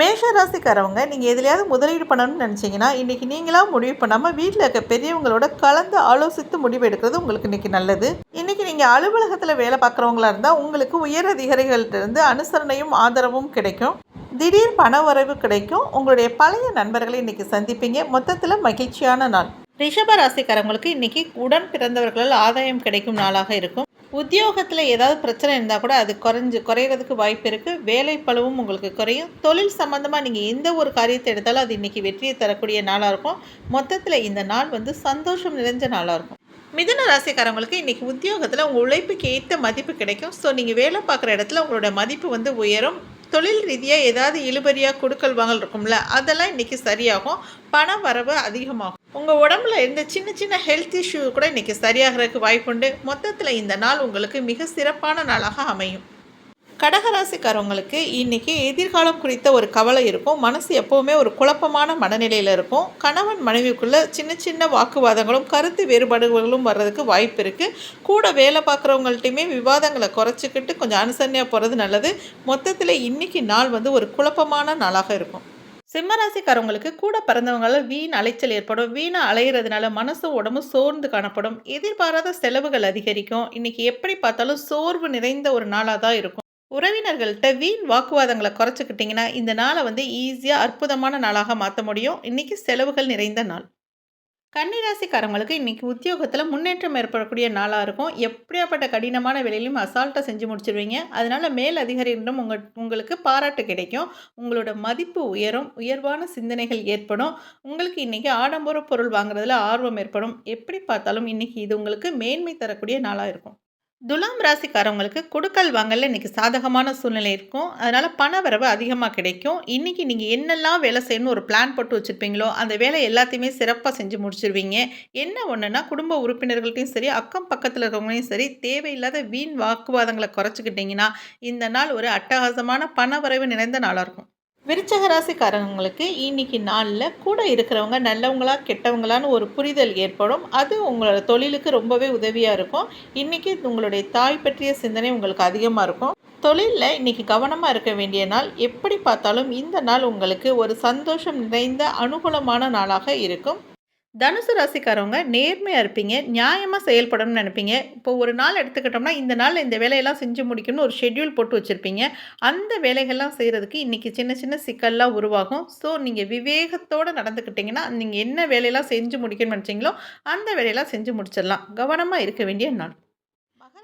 மேஷ ராசிக்காரவங்க நீங்கள் எதுலையாவது முதலீடு பண்ணணும்னு நினச்சிங்கன்னா இன்றைக்கி நீங்களாக முடிவு பண்ணாமல் வீட்டில் இருக்க பெரியவங்களோட கலந்து ஆலோசித்து முடிவு எடுக்கிறது உங்களுக்கு இன்றைக்கி நல்லது. இன்றைக்கி நீங்கள் அலுவலகத்தில் வேலை பார்க்குறவங்களா இருந்தால் உங்களுக்கு உயர் அதிகாரிகள்கிட்டருந்து அனுசரணையும் ஆதரவும் கிடைக்கும். திடீர் பண வரவு கிடைக்கும். உங்களுடைய பழைய நண்பர்களை இன்றைக்கி சந்திப்பீங்க. மொத்தத்தில் மகிழ்ச்சியான நாள். ரிஷப ராசிக்காரங்களுக்கு இன்றைக்கி உடன் பிறந்தவர்களால் ஆதாயம் கிடைக்கும் நாளாக இருக்கும். உத்தியோகத்தில் ஏதாவது பிரச்சனை இருந்தால் கூட அது குறைஞ்சு குறையிறதுக்கு வாய்ப்பு இருக்குது வேலை பழுவும் உங்களுக்கு குறையும். தொழில் சம்மந்தமாக நீங்கள் எந்த ஒரு காரியத்தை எடுத்தாலும் அது இன்றைக்கி வெற்றியை தரக்கூடிய நாளாக இருக்கும். மொத்தத்தில் இந்த நாள் வந்து சந்தோஷம் நிறைஞ்ச நாளாக இருக்கும். மிதுன ராசிக்காரங்களுக்கு இன்றைக்கி உத்தியோகத்தில் உங்கள் உழைப்புக்கு ஏற்ற மதிப்பு கிடைக்கும். ஸோ நீங்கள் வேலை பார்க்குற இடத்துல உங்களோட மதிப்பு வந்து உயரும். தொழில் ரீதியாக ஏதாவது இழுபறியாக கொடுக்கல் வாங்கல் இருக்கும்ல அதெல்லாம் இன்றைக்கி சரியாகும். பண வரவு அதிகமாகும். உங்கள் உடம்புல இருந்த சின்ன சின்ன ஹெல்த் இஷ்யூ கூட இன்றைக்கி சரியாகிறதுக்கு வாய்ப்புண்டு. மொத்தத்தில் இந்த நாள் உங்களுக்கு மிக சிறப்பான நாளாக அமையும். கடகராசிக்காரவங்களுக்கு இன்றைக்கி எதிர்காலம் குறித்த ஒரு கவலை இருக்கும். மனசு எப்போவுமே ஒரு குழப்பமான மனநிலையில் இருக்கும். கணவன் மனைவிக்குள்ளே சின்ன சின்ன வாக்குவாதங்களும் கருத்து வேறுபாடுகளும் வர்றதுக்கு வாய்ப்பு இருக்குது கூட வேலை பார்க்குறவங்கள்ட்டையுமே விவாதங்களை குறைச்சிக்கிட்டு கொஞ்சம் அனுசரணையாக போகிறது நல்லது. மொத்தத்தில் இன்றைக்கி நாள் வந்து ஒரு குழப்பமான நாளாக இருக்கும். சிம்மராசிக்காரவங்களுக்கு கூட பிறந்தவங்களால் வீண் அலைச்சல் ஏற்படும். வீணாக அலையிறதுனால மனசும் உடம்பும் சோர்ந்து காணப்படும். எதிர்பாராத செலவுகள் அதிகரிக்கும். இன்னைக்கு எப்படி பார்த்தாலும் சோர்வு நிறைந்த ஒரு நாளாக தான் இருக்கும். உறவினர்கள்ட்ட வீண் வாக்குவாதங்களை குறைச்சிக்கிட்டிங்கன்னா இந்த நாளை வந்து ஈஸியாக அற்புதமான நாளாக மாற்ற முடியும். இன்றைக்கி செலவுகள் நிறைந்த நாள். கன்னிராசிக்காரங்களுக்கு இன்றைக்கி உத்தியோகத்தில் முன்னேற்றம் ஏற்படக்கூடிய நாளாக இருக்கும். எப்படியாப்பட்ட கடினமான வேலையிலையும் அசால்ட்டாக செஞ்சு முடிச்சிருவீங்க. அதனால் மேல் அதிகாரியிடம் உங்கள் உங்களுக்கு பாராட்டு கிடைக்கும். உங்களோட மதிப்பு உயரும். உயர்வான சிந்தனைகள் ஏற்படும். உங்களுக்கு இன்றைக்கி ஆடம்பர பொருள் வாங்குறதுல ஆர்வம் ஏற்படும். எப்படி பார்த்தாலும் இன்றைக்கி இது உங்களுக்கு மேன்மை தரக்கூடிய நாளாக இருக்கும். துலாம் ராசிக்காரவங்களுக்கு கொடுக்கல் வாங்கல இன்றைக்கி சாதகமான சூழ்நிலை இருக்கும். அதனால் பண வரவு அதிகமாக கிடைக்கும். இன்றைக்கி நீங்கள் என்னெல்லாம் வேலை செய்யணும்னு ஒரு பிளான் போட்டு வச்சுருப்பீங்களோ அந்த வேலை எல்லாத்தையுமே சிறப்பாக செஞ்சு முடிச்சிருவீங்க. என்ன ஒன்றுனா குடும்ப உறுப்பினர்கள்ட்டையும் சரி அக்கம் பக்கத்தில் இருக்கிறவங்களையும் சரி தேவையில்லாத வீண் வாக்குவாதங்களை குறைச்சிக்கிட்டிங்கன்னா இந்த நாள் ஒரு அட்டகாசமான பண வரவு நிறைந்த நாளாக இருக்கும். விருச்சக ராசிக்காரங்களுக்கு இன்னைக்கு நாளில் கூட இருக்கிறவங்க நல்லவங்களா கெட்டவங்களான்னு ஒரு புரிதல் ஏற்படும். அது உங்களோட தொழிலுக்கு ரொம்பவே உதவியாக இருக்கும். இன்றைக்கி உங்களுடைய தாய் பற்றிய சிந்தனை உங்களுக்கு அதிகமாக இருக்கும். தொழிலில் இன்றைக்கி கவனமாக இருக்க வேண்டிய நாள் எப்படி பார்த்தாலும் இந்த நாள் உங்களுக்கு ஒரு சந்தோஷம் நிறைந்த அனுகூலமான நாளாக இருக்கும். தனுசு ராசிக்காரவங்க நேர்மையாக இருப்பீங்க நியாயமாக செயல்படணும்னு நினைப்பீங்க. இப்போ ஒரு நாள் எடுத்துக்கிட்டோம்னா இந்த நாள் இந்த வேலையெல்லாம் செஞ்சு முடிக்கணும்னு ஒரு ஷெட்யூல் போட்டு வச்சுருப்பீங்க. அந்த வேலைகள்லாம் செய்கிறதுக்கு இன்றைக்கி சின்ன சின்ன சிக்கல்லாம் உருவாகும். ஸோ நீங்கள் விவேகத்தோடு நடந்துக்கிட்டிங்கன்னா நீங்கள் என்ன வேலையெல்லாம் செஞ்சு முடிக்கணும்னு நினச்சிங்களோ அந்த வேலையெல்லாம் செஞ்சு முடிச்சிடலாம். கவனமாக இருக்க வேண்டிய நாள்.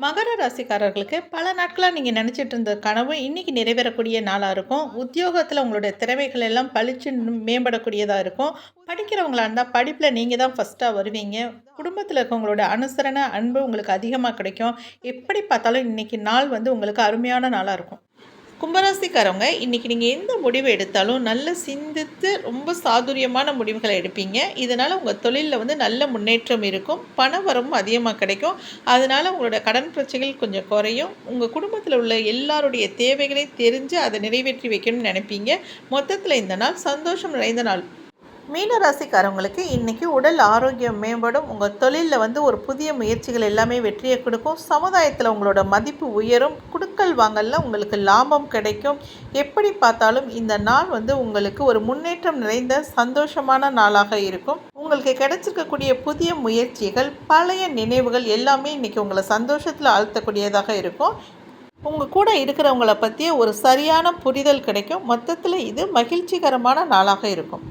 மகர ராசிக்காரர்களுக்கு பல நாட்களாக நீங்கள் நினச்சிட்டு இருந்த கனவு இன்றைக்கி நிறைவேறக்கூடிய நாளாக இருக்கும். உத்தியோகத்தில் உங்களுடைய திறமைகள் எல்லாம் பளிச்சு மேம்படக்கூடியதாக இருக்கும். படிக்கிறவங்களாக இருந்தால் படிப்பில் நீங்கள் தான் ஃபஸ்ட்டாக வருவீங்க. குடும்பத்தில் இருக்கவங்களோட அனுசரணை அன்பு உங்களுக்கு அதிகமாக கிடைக்கும். எப்படி பார்த்தாலும் இன்றைக்கி நாள் வந்து உங்களுக்கு அருமையான நாளாக இருக்கும். கும்பராசிக்காரவங்க இன்றைக்கி நீங்கள் எந்த முடிவு எடுத்தாலும் நல்ல சிந்தித்து ரொம்ப சாதுரியமான முடிவுகளை எடுப்பீங்க. இதனால் உங்கள் தொழிலில் வந்து நல்ல முன்னேற்றம் இருக்கும். பண வரமும் அதிகமாக கிடைக்கும். அதனால் உங்களோட கடன் பிரச்சனைகள் கொஞ்சம் குறையும். உங்கள் குடும்பத்தில் உள்ள எல்லாருடைய தேவைகளை தெரிஞ்சு அதை நிறைவேற்றி வைக்கணும்னு நினைப்பீங்க. மொத்தத்தில் இந்த நாள் சந்தோஷம் நிறைந்த நாள். மீனராசிக்காரவங்களுக்கு இன்றைக்கி உடல் ஆரோக்கியம் மேம்படும். உங்கள் தொழிலில் வந்து ஒரு புதிய முயற்சிகள் எல்லாமே வெற்றியை கொடுக்கும். சமுதாயத்தில் உங்களோட மதிப்பு உயரும். குடுக்கல் வாங்கலில் உங்களுக்கு லாபம் கிடைக்கும். எப்படி பார்த்தாலும் இந்த நாள் வந்து உங்களுக்கு ஒரு முன்னேற்றம் நிறைந்த சந்தோஷமான நாளாக இருக்கும். உங்களுக்கு கிடைச்சிருக்கக்கூடிய புதிய முயற்சிகள் பழைய நினைவுகள் எல்லாமே இன்றைக்கி உங்களை சந்தோஷத்தில் ஆழ்த்தக்கூடியதாக இருக்கும். உங்கள் கூட இருக்கிறவங்கள பற்றிய ஒரு சரியான புரிதல் கிடைக்கும். மொத்தத்தில் இது மகிழ்ச்சிகரமான நாளாக இருக்கும்.